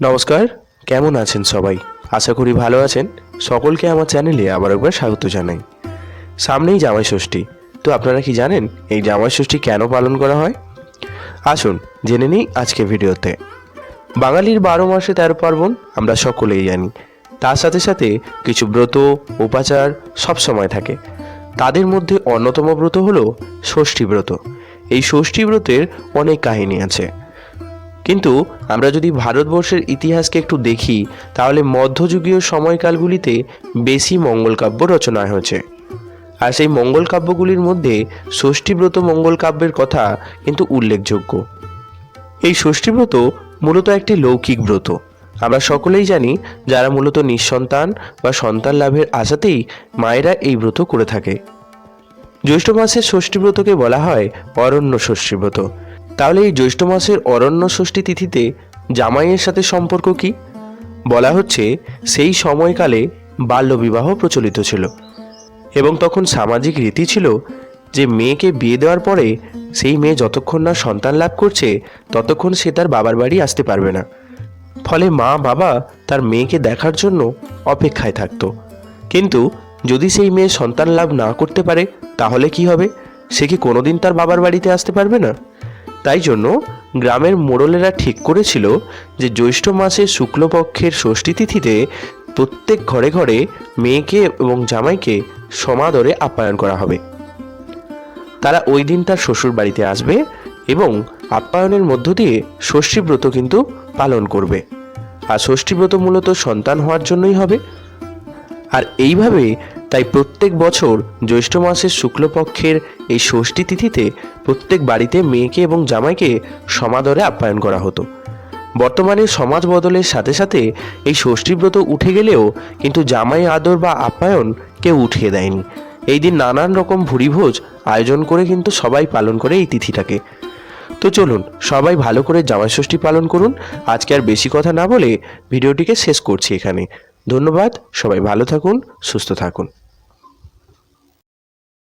নমস্কার, কেমন আছেন সবাই? আশা করি ভালো আছেন। সকলকে আমার চ্যানেলে আবার একবার স্বাগত জানাই। সামনেই জামাই ষষ্ঠী। তো আপনারা কি জানেন এই জামাই ষষ্ঠী কেন পালন করা হয়? আসুন, জেনে নিই আজকে ভিডিওতে। বাঙালির বারো মাসে তেরো পার্বণ, আমরা সকলেই জানি। তার সাথে সাথে কিছু ব্রত, উপাচার সব সময় থাকে। তাদের মধ্যে অন্যতম ব্রত হলো ষষ্ঠী ব্রত। এই ষষ্ঠী ব্রতের অনেক কাহিনী আছে। কিন্তু আমরা যদি ভারতবর্ষের ইতিহাসকে একটু দেখি, তাহলে মধ্যযুগীয় সময়কালগুলিতে বেশি মঙ্গলকাব্য রচনা হয়েছে। আর সেই মঙ্গল কাব্যগুলির মধ্যে ষষ্ঠীব্রত মঙ্গল কাব্যের কথা কিন্তু উল্লেখযোগ্য। এই ষষ্ঠীব্রত মূলত একটি লৌকিক ব্রত। আমরা সকলেই জানি, যারা মূলত নিঃসন্তান বা সন্তান লাভের আশাতেই মায়েরা এই ব্রত করে থাকে। জ্যৈষ্ঠ মাসের ষষ্ঠীব্রতকে বলা হয় অরণ্য ষষ্ঠীব্রত। তাহলে এই জ্যৈষ্ঠ মাসের অরণ্য ষষ্ঠী তিথিতে জামাইয়ের সাথে সম্পর্ক কি? বলা হচ্ছে, সেই সময়কালে বাল্যবিবাহ প্রচলিত ছিল এবং তখন সামাজিক রীতি ছিল যে মেয়েকে বিয়ে দেওয়ার পরে সেই মেয়ে যতক্ষণ না সন্তান লাভ করছে, ততক্ষণ সে তার বাবার বাড়ি আসতে পারবে না। ফলে মা বাবা তার মেয়েকে দেখার জন্য অপেক্ষায় থাকতো। কিন্তু যদি সেই মেয়ে সন্তান লাভ না করতে পারে, তাহলে কি হবে? সে কি কোনোদিন তার বাবার বাড়িতে আসতে পারবে না? তাই জন্য গ্রামের মোড়লেরা ঠিক করেছিল যে জ্যৈষ্ঠ মাসের শুক্লপক্ষের ষষ্ঠী তিথিতে প্রত্যেক ঘরে ঘরে মেয়েকে এবং জামাইকে সমাদরে আপ্যায়ন করা হবে। তারা ওই দিন তার শ্বশুর বাড়িতে আসবে এবং আপ্যায়নের মধ্য দিয়ে ষষ্ঠীব্রত কিন্তু পালন করবে। আর ষষ্ঠীব্রত মূলত সন্তান হওয়ার জন্যই হবে। আর এইভাবে তাই প্রত্যেক বছর জ্যৈষ্ঠ মাসের শুক্লপক্ষের এই ষষ্ঠী তিথিতে প্রত্যেক বাড়িতে মেয়েকে এবং জামাইকে সমাদরে আপ্যায়ন করা হতো। বর্তমানে সমাজ বদলের সাথে সাথে এই ষষ্ঠীব্রত উঠে গেলেও কিন্তু জামাই আদর বা আপ্যায়ন কেউ উঠিয়ে দেয়নি। এই দিন নানান রকম ভুরিভোজ আয়োজন করে কিন্তু সবাই পালন করে এই তিথিটাকে। তো চলুন, সবাই ভালো করে জামাই ষষ্ঠী পালন করুন। আজকে আর বেশি কথা না বলে ভিডিওটিকে শেষ করছি এখানে। ধন্যবাদ সবাই ভালো থাকুন সুস্থ থাকুন।